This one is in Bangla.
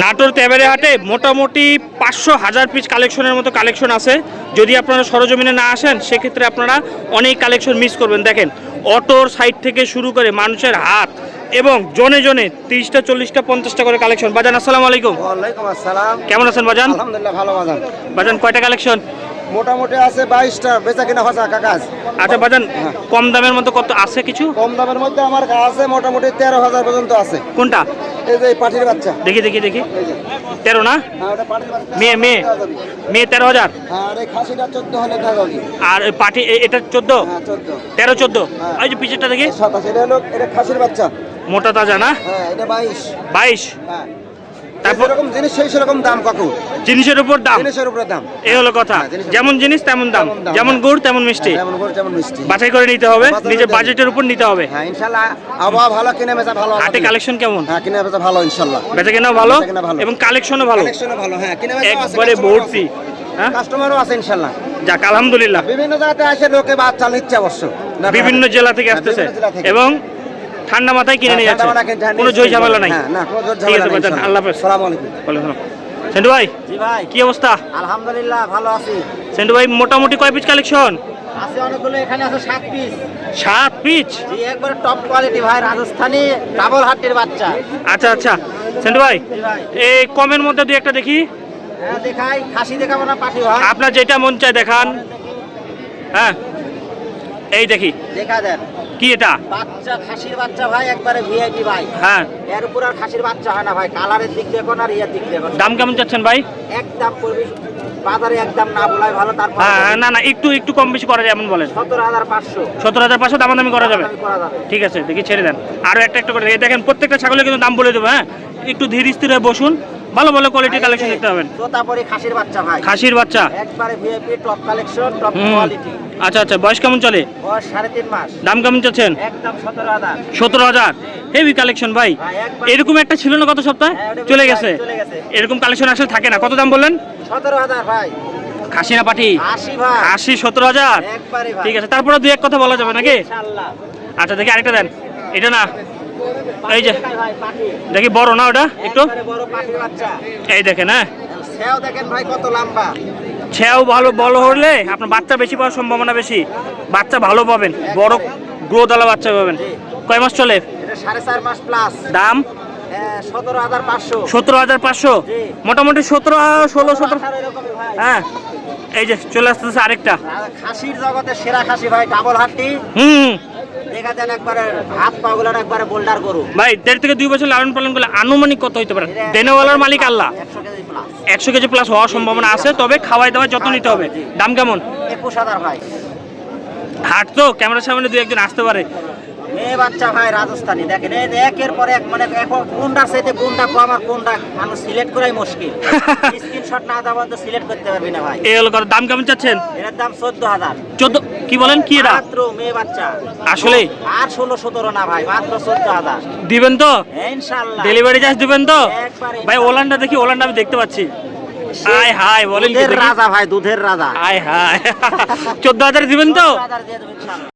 নাটোর তেবারে হাটে মোটামুটি পাঁচশো হাজার পিস কালেকশনের মতো কালেকশন আছে। যদি আপনারা সরজমিনে না আসেন সেক্ষেত্রে আপনারা অনেক কালেকশন মিস করবেন। দেখেন অটোর সাইড থেকে শুরু করে মানুষের হাত এবং জনে জনে তিরিশটা চল্লিশটা পঞ্চাশটা করে কালেকশন বাজান আসসালাম আলাইকুম। কেমন আছেন বাজান? আলহামদুলিল্লাহ ভালো বাজান। বাজান কয়টা কালেকশন মোটামুটি আছে বাইশটা বেচা কিনা হচ্ছে কাকাজ আচ্ছা বাজান কম দামের মতো কত আছে কিছু? কম দামের মধ্যে আমার আছে মোটামুটি তেরো হাজার পর্যন্ত আছে। কোনটা? দেখি দেখি দেখি। তেরো না? হ্যাঁ পাটির বাচ্চা। মেয়ে মেয়ে। মেয়ে তেরো হাজার? হ্যাঁ আর চোদ্দ পাটি এটা চোদ্দ? হ্যাঁ তেরো চোদ্দ? হ্যাঁ। ওই যে পিছেরটা দেখি। মোটা তাজা না? হ্যাঁ বাইশ। বাইশ? হ্যাঁ। তারপর- যেরকম জিনিস সেই সেরকম দাম কাকু। জিনিসের উপর দাম? জিনিসের উপরে দাম। এই হলো কথা। হ্যাঁ, যেমন জিনিস তেমন দাম। যেমন হ্যাঁ। গুড় তেমন মিষ্টি। যেমন করে যেমন মিষ্টি। বাছাই করে নিতে হবে নিজের বাজেটের উপর নিতে হবে। হ্যাঁ ইনশাল্লাহ আবহাওয়া ভালো কিনে বেচা ভালো হাটে কালেকশন কেমন? হ্যাঁ কিনে বেচা ভালো ইনশাল্লাহ। বেচা কেনাও ভালো এবং কালেকশনও ভালো। কালেকশনও ভালো হ্যাঁ কিনে বেচা একবারে ভর্তি। হ্যাঁ? কাস্টমারও আছে ইনশাল্লাহ। যাক আলহামদুলিল্লাহ। বিভিন্ন জায়গাতে আসে লোকে বাচ্চা নিচ্ছে অবশ্য। বিভিন্ন জেলা থেকে আসতেছে। এবং ঠান্ডা মাথায় কিনে নিয়ে হ্যাঁ, যাচ্ছে। ঠান্ডা মাথায় কিনে জয় ঝামেলা নাই। হ্যাঁ, ঠিক আছে বাজান আল্লাহ হাফেজ। সালাম আলাইকুম। ওয়ালাইকুম আসসালাম। সেন্টু ভাই কি অবস্থা? আলহামদুলিল্লাহ ভালো আছি। সেন্টু ভাই মোটামুটি কয় পিস কালেকশন আছে অনেকগুলো এখানে আছে সাত পিস সাত পিস জি একবারে টপ কোয়ালিটি ভাই রাজস্থানি ডাবল হাটের বাচ্চা। আচ্ছা আচ্ছা। সেন্টু ভাই এই কমের মধ্যে দুই একটা দেখি। হ্যাঁ দেখাই। খাসি দেখাবো না ভাই। আপনার যেটা মন চায় দেখান। হ্যাঁ। এই দেখি দেখা দেন। কি এটা? বাচ্চা খাসির বাচ্চা ভাই একবারে ভিআইপি ভাই। হ্যাঁ। এর উপর আর খাসির বাচ্চা হয় না ভাই। কালারের দিক দেখুন আর ইয়ের দিক দেখুন দাম কেমন চাচ্ছেন ভাই? একদম করবি বাজারে একদম না বলাই ভালো তারপর হ্যাঁ না না একটু একটু কম বেশি করা যায় এমন বলেন। সতেরো হাজার পাঁচশো। সত্তর হাজার পাঁচশো দামাদামি করা যাবে। করা যাবে। ঠিক আছে দেখি ছেড়ে দেন। আরও একটা একটা করে। দেখেন প্রত্যেকটা ছাগলের কিন্তু দাম বলে দেবো হ্যাঁ? একটু ধীর স্থির বসুন। ভালো ভালো কোয়ালিটির কালেকশন দেখতে পাবেন। তোতাপুরি খাসির বাচ্চা ভাই। খাসির বাচ্চা? একবারে VIP top collection top quality আচ্ছা আচ্ছা বয়স কেমন চলে? বয়স সাড়ে তিন মাস। দাম কেমন চাচ্ছেন? একদম সতেরো হাজার। সতেরো হাজার। হেভি কালেকশন ভাই। এরকম একটা ছিল না গত সপ্তাহে? হ্যাঁ, চলে গেছে। এরকম কালেকশন আসলে থাকে না। কত দাম বললেন? সতেরো হাজার ভাই। খাসি না পাঠি আশি সতেরো হাজার। একবারে ভাই। ঠিক আছে তারপরে দুই এক কথা বলা যাবে নাকি? ইনশাআল্লাহ আচ্ছা দেখি আরেকটা দেন। এটা না। এই যে দেখি বড় না ওটা একটু? এই দেখেন হ্যাঁ? দেখেন ভাই কত লম্বা। ছেও ভালো বড় হলে আপনার বাচ্চা বেশি পাওয়ার সম্ভাবনা বেশি। বাচ্চা ভালো পাবেন বড় গ্রোদালা বাচ্চা পাবেন। কয় মাস চলে? সাড়ে চার মাস প্লাস দাম? সতেরো হাজার পাঁচশো। সতেরো হাজার পাঁচশো? মোটামুটি সতেরো ষোলো সতেরো। হ্যাঁ। এই যে চলে আসতেছে আরেকটা। খাসির জগতে সেরা খাসি ভাই ডাবল হাটটি হুম। দেখা দেন একবারে হাত একবারে বোল্ডার গরু। ভাই দেড় থেকে দুই বছর লালন পালন করলে আনুমানিক কত হইতে পারে? দেনেওয়ালার মালিক আল্লাহ। একশো কেজি প্লাস একশো কেজি প্লাস হওয়ার সম্ভাবনা আছে তবে খাওয়াই দাওয়ার যত্ন নিতে হবে। দাম কেমন? একুশ হাজার ভাই। হাট তো ক্যামেরার সামনে দুই একজন আসতে পারে। মেয়ে বাচ্চা ভাই রাজস্থানি। দেখেন এই একের পর এক মানে এখন কোনটার সাথে কোনটা কম আর কোনটা মানুষ সিলেক্ট করাই মুশকিল। স্ক্রিনশট না দেওয়া তো সিলেক্ট করতে পারবি না ভাই। এই হলো কথা দাম কেমন চাচ্ছেন? এর দাম চোদ্দ হাজার। চোদ্দ কি বলেন কি এটা? মাত্র মেয়ে বাচ্চা। আসলে? আর ষোলো সতেরো না ভাই মাত্র চোদ্দ হাজার। দিবেন তো? হ্যাঁ, ইনশাল্লাহ। ডেলিভারি চার্জ দিবেন তো? একবারে। ভাই ওলানটা দেখি ওলানটা আমি দেখতে পাচ্ছি। আয় হাই বলেন দুধের রাজা ভাই দুধের রাজা। আয় হাই চোদ্দ হাজার দিবেন তো?